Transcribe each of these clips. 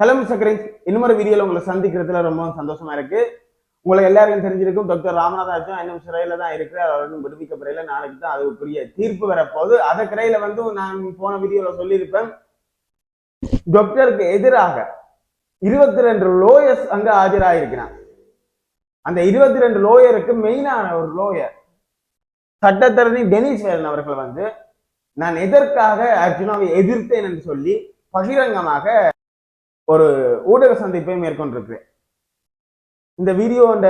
Hello mister Green's இன்னொரு வீடியோவில் உங்களை சந்திக்கிறதுல ரொம்ப சந்தோஷமா இருக்கு. உங்களை எல்லாருக்கும் தெரிஞ்சிருக்கும். டாக்டர் ராமநாதாச்சும் இன்னும் சிறையில தான் இருக்கிறார். அவரும் விடுவிக்கப்படுறதுல நாளைக்கு தான் அதுக்குரிய தீர்ப்பு வரப்போகுது. அதை கடையில வந்து நான் போன வீடியோவில் சொல்லியிருப்பேன். டாக்டருக்கு எதிராக இருபத்தி ரெண்டு லோயர்ஸ் அங்க ஆஜராயிருக்கிறான் அந்த இருபத்தி ரெண்டு லோயருக்கு மெயினான ஒரு லோயர் சட்டத்தரணி டெனிஸ் வேலன் அவர்கள் வந்து நான் எதற்காக அர்ஜுனாவை எதிர்த்தேன் என்று சொல்லி பகிரங்கமாக ஒரு ஊடக சந்திப்பை மேற்கொண்டிருக்கிறேன். இந்த வீடியோ அந்த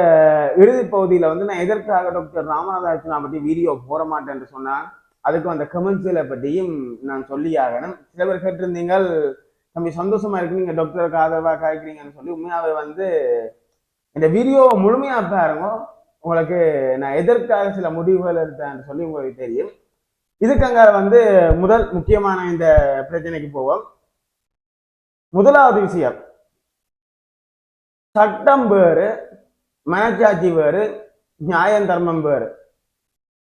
இறுதி பகுதியில் வந்து நான் எதற்காக டாக்டர் ராமநாத பற்றி வீடியோ போட மாட்டேன் என்று சொன்னால் அதுக்கு அந்த கமெண்ட்ஸில் பற்றியும் நான் சொல்லி ஆகணும். சில பேர் கேட்டிருந்தீங்கள் தம்பி சந்தோஷமா இருக்கு நீங்கள் டாக்டருக்கு ஆதரவாக காய்க்கிறீங்கன்னு சொல்லி உண்மையாவே வந்து இந்த வீடியோவை முழுமையாக பாருங்க. உங்களுக்கு நான் எதற்காக சில முடிவுகள் எடுத்தேன்னு சொல்லி உங்களுக்கு தெரியும். இதுக்கங்க வந்து முதல் முக்கியமான இந்த பிரச்சனைக்கு போவோம். முதலாவது விஷயம் சட்டம் வேறு மனச்சாட்சி வேறு நியாயம் தர்மம் வேறு.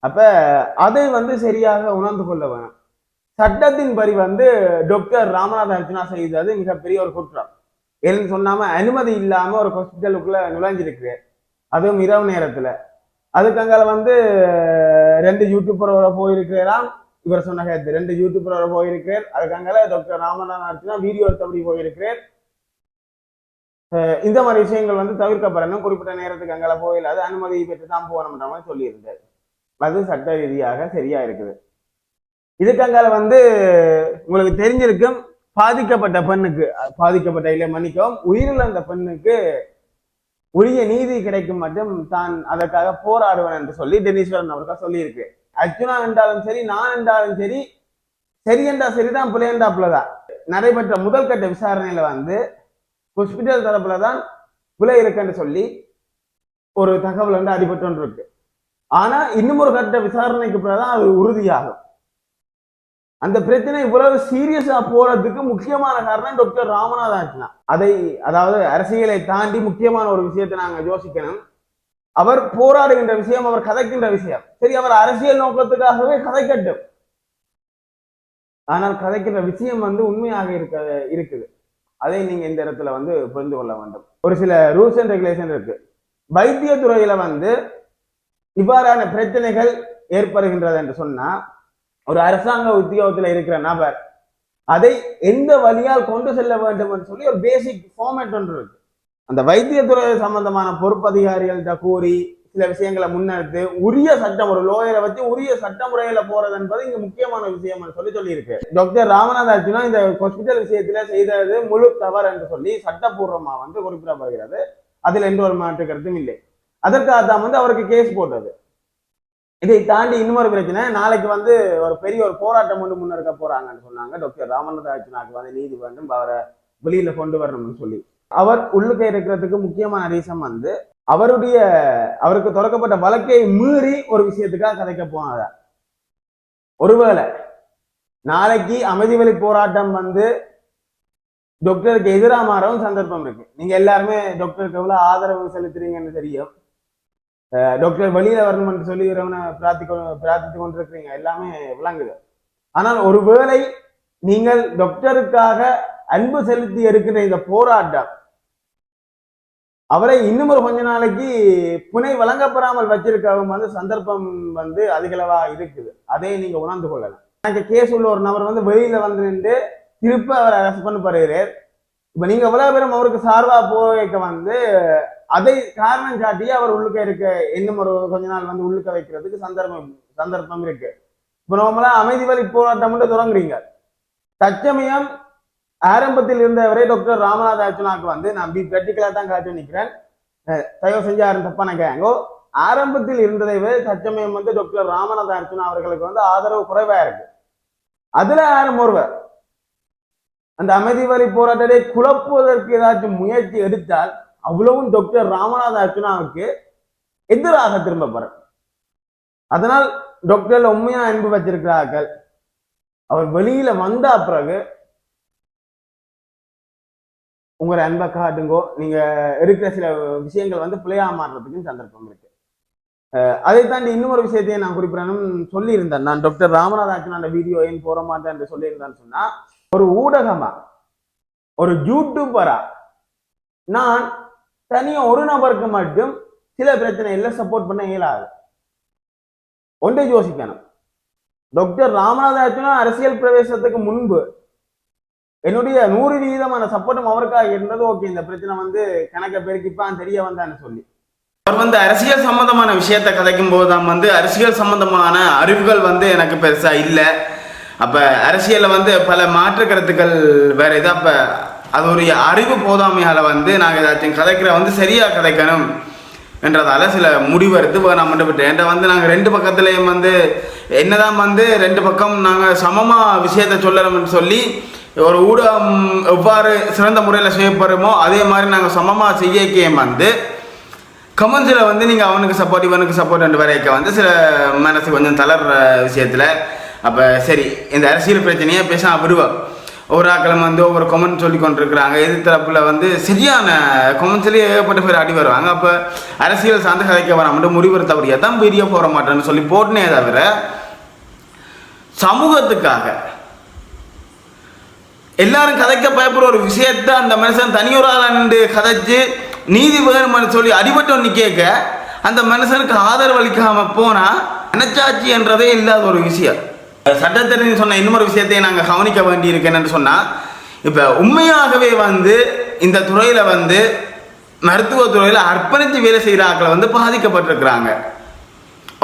அப்ப அதை வந்து சரியாக உணர்ந்து கொள்ள வேணும். சட்டத்தின் படி வந்து டாக்டர் ராமநாத அர்ஜுனா செய்தது மிகப்பெரிய ஒரு குற்றம். ஏன்னு சொன்னாம அனுமதி இல்லாம ஒரு ஹாஸ்பிட்டலுக்குள்ள நுழைஞ்சிருக்கு அதுவும் இரவு நேரத்துல. அதுக்கங்கால வந்து ரெண்டு யூடியூபரோட போயிருக்கிறான் இவர் சொன்ன கருத்து ரெண்டு யூடியூபரோட போயிருக்கிறேன் அதுக்கங்கால டாக்டர் ராமநாதன் அர்ச்சனா வீடியோ எடுத்தபடி போயிருக்கிறேன் இந்த மாதிரி விஷயங்கள் வந்து தவிர்க்கப்படணும். குறிப்பிட்ட நேரத்துக்கு அங்கால போயிடாது அனுமதி பெற்று தான் போகணுன்ற மாதிரி சொல்லியிருந்தார். அது சட்ட ரீதியாக சரியா இருக்குது. இதுக்கங்கால வந்து உங்களுக்கு தெரிஞ்சிருக்கும் பாதிக்கப்பட்ட பெண்ணுக்கு பாதிக்கப்பட்ட இல்லை மன்னிக்கவும் உயிரிழந்த பெண்ணுக்கு உரிய நீதி கிடைக்கும் மட்டும் தான் அதற்காக போராடுவேன் என்று சொல்லி டெனிஸ்வரன் அவர்கள் சொல்லியிருக்கு. அர்ஜுனா என்றாலும் சரி நான் என்றாலும் சரி சரி என்றா சரிதான் பிள்ளையண்டா பிள்ளைதான் நடைபெற்ற முதல் கட்ட விசாரணையில வந்து ஹாஸ்பிட்டல் தரப்புல தான் பிள்ளை இருக்குன்னு சொல்லி ஒரு தகவல் வந்து அடிபட்டு இருக்கு ஆனா இன்னும் ஒரு கட்ட விசாரணைக்கு பிறகுதான் அது உறுதியாகும். அந்த பிரச்சனை இவ்வளவு சீரியஸா போறதுக்கு முக்கியமான காரணம் டாக்டர் ராமநாதன் ஆச்சுனா அதை அதாவது அரசியலை தாண்டி முக்கியமான ஒரு விஷயத்தை நாங்க யோசிக்கணும். அவர் போராடுகின்ற விஷயம் அவர் கதைக்கின்ற விஷயம். சரி அவர் அரசியல் நோக்கத்துக்காகவே கதைக்கட்டும். ஆனால் கதைக்கின்ற விஷயம் வந்து உண்மையாக இருக்க இருக்குது. அதை நீங்க இந்த இடத்துல வந்து புரிந்து கொள்ள வேண்டும். ஒரு சில ரூல்ஸ் அண்ட் ரெகுலேஷன் இருக்கு. வைத்தியத்துறையில வந்து இவ்வாறான பிரச்சனைகள் ஏற்படுகின்றது என்று சொன்னா ஒரு அரசாங்க உத்தியோகத்தில் இருக்கிற நபர் அதை எந்த வழியால் கொண்டு செல்ல வேண்டும் என்று சொல்லி ஒரு பேசிக் ஃபார்மேட் ஒன்று இருக்கு. அந்த வைத்தியத்துறை சம்பந்தமான பொறுப்பதிகாரிகள்கிட்ட கூறி சில விஷயங்களை முன்னெடுத்து உரிய சட்டம் ஒரு லோயரை வச்சு உரிய சட்டமுறையில போறது என்பது இங்க முக்கியமான விஷயம் சொல்லி சொல்லியிருக்கு. டாக்டர் ராமநாத அர்ஜுனா இந்த ஹாஸ்பிட்டல் விஷயத்துல செய்தது முழு தவறு என்று சொல்லி சட்டப்பூர்வமா வந்து குறிப்பிடப்படுகிறது. அதில் எந்த ஒரு மாற்று கருத்தும் இல்லை. அதற்காக தான் வந்து அவருக்கு கேஸ் போட்டது. இதை தாண்டி இன்னொரு பிரச்சனை நாளைக்கு வந்து ஒரு பெரிய ஒரு போராட்டம் ஒன்று முன்னெடுக்க போறாங்கன்னு சொன்னாங்க. டாக்டர் ராமநாத அர்ஜுனாக்கு வந்து நீதி வேண்டும் அவரை வெளியில கொண்டு வரணும்னு சொல்லி. அவர் உள்ளுக்க இருக்கிறதுக்கு முக்கியமான ரீசன் வந்து அவருடைய அவருக்கு தொடக்கப்பட்ட வழக்கை மீறி ஒரு விஷயத்துக்காக கதைக்க போனதா ஒருவேளை நாளைக்கு அமைதி வழி போராட்டம் வந்து டாக்டருக்கு எதிராக மாறவும் சந்தர்ப்பம் இருக்கு. நீங்க எல்லாருமே டாக்டருக்கு எவ்வளவு ஆதரவு செலுத்துறீங்கன்னு தெரியும். அஹ் டாக்டர் வெளியில வரணும்னு சொல்லி பிரார்த்திக்க பிரார்த்தித்து கொண்டிருக்கிறீங்க. எல்லாமே விளங்குது. ஆனால் ஒருவேளை நீங்கள் டாக்டருக்காக அன்பு செலுத்தி எடுக்கிற இந்த போராட்டம் அவரை இன்னும் ஒரு கொஞ்ச நாளைக்கு புனை வழங்கப்படாமல் வச்சிருக்கவும் வந்து சந்தர்ப்பம் வந்து அதிகளவா இருக்குது. அதை நீங்க உணர்ந்து கொள்ளலாம். எனக்கு கேஸ் உள்ள ஒரு நபர் வந்து வெளியில வந்து நின்று திருப்ப அவர் அரெஸ்ட் பண்ண இப்ப நீங்க எவ்வளவு பேரும் அவருக்கு சார்பா போய்க்க வந்து அதை காரணம் காட்டி அவர் உள்ளுக்க இருக்க இன்னும் ஒரு கொஞ்ச நாள் வந்து உள்ளுக்க வைக்கிறதுக்கு சந்தர்ப்பம் சந்தர்ப்பம் இருக்கு. இப்ப நம்மளா அமைதி வழி போராட்டம் மட்டும் தொடங்குறீங்க. தற்சமயம் ஆரம்பத்தில் இருந்தவரை டாக்டர் ராமநாத அர்ச்சனாக்கு வந்து நான் பி பிராக்டிக்கலா தான் காட்டி நிற்கிறேன் தயவு செஞ்சு யாரும் தப்பான கேங்கோ ஆரம்பத்தில் இருந்ததை விட தற்சமயம் வந்து டாக்டர் ராமநாத அர்ச்சனா அவர்களுக்கு வந்து ஆதரவு குறைவா இருக்கு. அதுல யாரும் ஒருவர். அந்த அமைதி வழி போராட்டத்தை குழப்புவதற்கு ஏதாச்சும் முயற்சி எடுத்தால் அவ்வளவும் டாக்டர் ராமநாத அர்ச்சனாவுக்கு எதிராக திரும்ப போற அதனால் டாக்டர் உண்மையா அன்பு வச்சிருக்கிறார்கள். அவர் வெளியில வந்த பிறகு உங்களை அன்பை காட்டுங்கோ. நீங்கள் இருக்கிற சில விஷயங்கள் வந்து பிள்ளையா மாறுறதுக்கும் சந்தர்ப்பம் இருக்கு. அதை தாண்டி இன்னொரு விஷயத்தையும் நான் குறிப்பிடணும் சொல்லியிருந்தேன். நான் டாக்டர் ராமநாத அந்த வீடியோ ஏன் போற மாட்டேன் என்று சொல்லியிருந்தேன்னு சொன்னா ஒரு ஊடகமா ஒரு யூடியூபரா நான் தனியா ஒரு நபருக்கு மட்டும் சில பிரச்சனைகள்ல சப்போர்ட் பண்ண இயலாது. ஒன்றை யோசிக்கணும். டாக்டர் ராமநாதாச்சனும் அரசியல் பிரவேசத்துக்கு முன்பு என்னுடைய நூறு வீதமான சப்போர்ட்டும் அவருக்காக இருந்தது. ஓகே இந்த பிரச்சனை வந்து கணக்கை பெருக்கிப்பான் தெரிய வந்தான்னு சொல்லி. அவர் வந்து அரசியல் சம்பந்தமான விஷயத்தை கதைக்கும் போது தான் வந்து அரசியல் சம்பந்தமான அறிவுகள் வந்து எனக்கு பெருசா இல்லை. அப்ப அரசியலில் வந்து பல மாற்று கருத்துக்கள் வேற இது அப்ப அதோடைய அறிவு போதாமையால வந்து நாங்கள் ஏதாச்சும் கதைக்கிற வந்து சரியா கதைக்கணும் என்றதால சில முடிவெடுத்து இப்போ நான் மட்டும் விட்டேன். என்ற வந்து நாங்கள் ரெண்டு பக்கத்துலேயும் வந்து என்னதான் வந்து ரெண்டு பக்கம் நாங்கள் சமமாக விஷயத்தை சொல்லணும்னு சொல்லி ஒரு ஊடகம் எவ்வாறு சிறந்த முறையில் செய்யப்படுமோ அதே மாதிரி நாங்கள் சமமாக செய்யக்கையும் வந்து கமெண்ட்ஸில் வந்து நீங்கள் அவனுக்கு சப்போர்ட் இவனுக்கு சப்போர்ட் ரெண்டு வரைக்க வந்து சில மனசு கொஞ்சம் தளர்ற விஷயத்தில் அப்போ சரி இந்த அரசியல் பிரச்சனையை பேசாம விடுவோம் ஒரு ஆக்களும் வந்து ஒவ்வொரு கமெண்ட் சொல்லி கொண்டிருக்கிறாங்க. எதிர்த்தரப்பில் வந்து சரியான கொமெண்ட்ஸ்லேயே ஏகப்பட்ட பேர் அடி வருவாங்க. அப்போ அரசியல் சார்ந்து கதைக்க வராமட்டு முடிவு தான் பெரிய போட மாட்டேன்னு சொல்லி போட்டுனே தவிர சமூகத்துக்காக எல்லாரும் கதைக்க பயப்படுற ஒரு விஷயத்த அந்த மனுஷன் தனியொரு நின்று கதைச்சு நீதி வேணும்னு சொல்லி அடிபட்டோன்னு கேட்க அந்த மனுஷனுக்கு ஆதரவு அளிக்காம போனா மனச்சாட்சி என்றதே இல்லாத ஒரு விஷயம். சட்டத்திறனி சொன்ன இன்னொரு விஷயத்தை நாங்கள் கவனிக்க வேண்டி சொன்னால் இப்போ உண்மையாகவே வந்து இந்த துறையில் வந்து மருத்துவ துறையில் அர்ப்பணித்து வேலை செய்கிறாக்களை வந்து பாதிக்கப்பட்டிருக்கிறாங்க.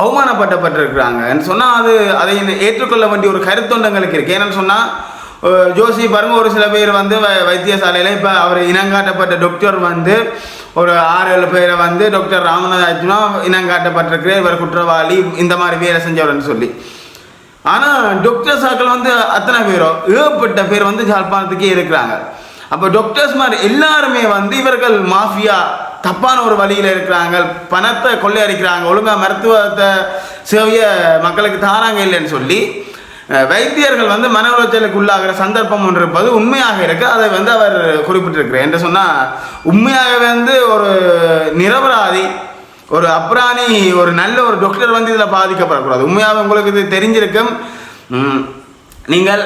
அவமானப்பட்டப்பட்டிருக்கிறாங்கன்னு சொன்னால் அது அதை ஏற்றுக்கொள்ள வேண்டிய ஒரு கருத்தொண்டங்களுக்கு இருக்கு ஏன்னு சொன்னால் ஜோசி பாருங்க ஒரு சில பேர் வந்து வ- வைத்தியசாலையில் இப்போ அவர் இனங்காட்டப்பட்ட டாக்டர் வந்து ஒரு ஆறு ஏழு பேரை வந்து டாக்டர் ராமநாதாச்சுனா இனங்காட்டப்பட்டிருக்கு இவர் குற்றவாளி இந்த மாதிரி வேலை செஞ்சவர்னு சொல்லி. ஆனால் டாக்டர் சாக்கள் வந்து அத்தனை பேரோ ஏகப்பட்ட பேர் வந்து ஜாழ்ப்பாணத்துக்கே இருக்கிறாங்க. அப்போ டாக்டர்ஸ் மாதிரி எல்லாருமே வந்து இவர்கள் மாஃபியா தப்பான ஒரு வழியில் இருக்கிறாங்க பணத்தை கொள்ளையடிக்கிறாங்க ஒழுங்கா மருத்துவத்தை சேவைய மக்களுக்கு தாராங்க இல்லைன்னு சொல்லி வைத்தியர்கள் வந்து மன உளைச்சலுக்கு உள்ளாகிற சந்தர்ப்பம் ஒன்று இருப்பது உண்மையாக இருக்கு. அதை வந்து அவர் குறிப்பிட்டிருக்கிறார். என்று சொன்னால் உண்மையாகவே வந்து ஒரு நிரபராதி ஒரு அப்ராணி ஒரு நல்ல ஒரு டாக்டர் வந்து இதில் பாதிக்கப்படக்கூடாது. உண்மையாக உங்களுக்கு இது தெரிஞ்சிருக்கும். நீங்கள்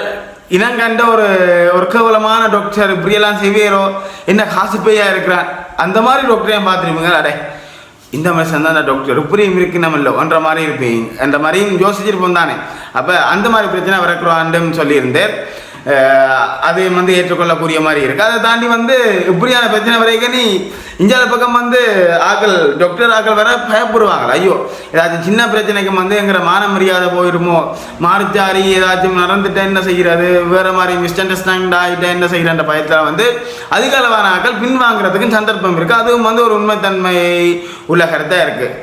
இனங்கண்ட ஒரு ஒரு கேவலமான டாக்டர் இப்படியெல்லாம் செய்வீரோ என்ன காசு பேயா இருக்கிறான் அந்த மாதிரி டாக்டரையும் பார்த்துருப்பீங்க அடே இந்த மனுஷன் தான் டாக்டர் புரியும் இருக்கு இல்லை என்ற மாதிரி இருப்பீங்க அந்த மாதிரியும் யோசிச்சிருப்போம் தானே. அப்போ அந்த மாதிரி பிரச்சனை வரக்கூடாதுன்னு சொல்லியிருந்தேன். அது அதையும் வந்து ஏற்றுக்கொள்ளக்கூடிய மாதிரி இருக்குது அதை தாண்டி வந்து இப்படியான பிரச்சனை வரைக்கும் நீ இந்தியால பக்கம் வந்து ஆக்கள் டாக்டர் ஆக்கள் வர பயப்படுவாங்க ஐயோ ஏதாச்சும் சின்ன பிரச்சனைக்கு வந்து எங்கிற மான மரியாதை போயிடுமோ மாறிச்சாரி ஏதாச்சும் நடந்துட்டா என்ன செய்கிறது வேற மாதிரி மிஸ் அண்டர்ஸ்டாண்ட் ஆகிட்டா என்ன செய்கிறன்ற பயத்தில் வந்து அதிக அளவான ஆக்கள் பின்வாங்குறதுக்கும் சந்தர்ப்பம் இருக்குது அதுவும் வந்து ஒரு உண்மைத்தன்மை உள்ள கருத்தாக இருக்குது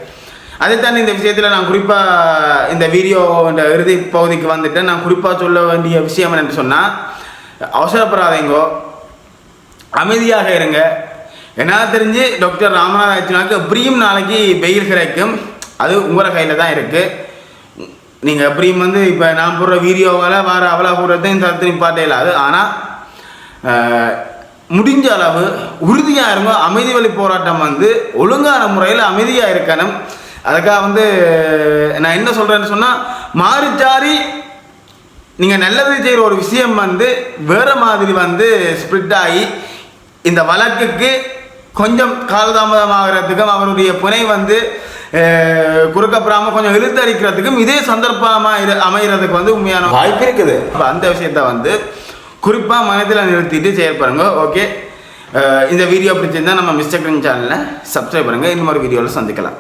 அதைத்தான் இந்த விஷயத்தில் நான் குறிப்பாக இந்த வீடியோ இந்த இறுதி பகுதிக்கு வந்துட்டு நான் குறிப்பாக சொல்ல வேண்டிய விஷயம் என்னென்னு சொன்னால் அவசரப்படாதீங்கோ. அமைதியாக இருங்க. என்ன தெரிஞ்சு டாக்டர் ராமநாத ஆச்சுனாக்கு எப்படியும் நாளைக்கு வெயில் கிடைக்கும். அது உங்களோட கையில் தான் இருக்குது நீங்கள் எப்படியும் வந்து இப்போ நான் போடுற வீடியோவால் வேறு அவ்வளோ போடுறதையும் தரத்தையும் பார்த்தே இல்லாது ஆனால் முடிஞ்ச அளவு உறுதியாக இருங்க. அமைதி வழி போராட்டம் வந்து ஒழுங்கான முறையில் அமைதியாக இருக்கணும். அதுக்காக வந்து நான் என்ன சொல்கிறேன்னு சொன்னால் மாறிச்சாரி நீங்கள் நல்லது செய்கிற ஒரு விஷயம் வந்து வேறு மாதிரி வந்து ஸ்ப்ரிட் ஆகி இந்த வழக்குக்கு கொஞ்சம் காலதாமதமாகிறதுக்கும் அவருடைய புனை வந்து குறுக்கப்படாமல் கொஞ்சம் இழுத்தடிக்கிறதுக்கும் இதே சந்தர்ப்பமாக இரு அமைகிறதுக்கு வந்து உண்மையான வாய்ப்பு இருக்குது. அப்போ அந்த விஷயத்த வந்து குறிப்பாக மனதில் நிறுத்திட்டு செயல்படுங்க ஓகே? இந்த வீடியோ பிடிச்சிருந்தா நம்ம மிஸ்டர் சேனலில் சப்ஸ்கிரைப் பண்ணுங்கள் இன்னும் ஒரு வீடியோவில் சந்திக்கலாம்.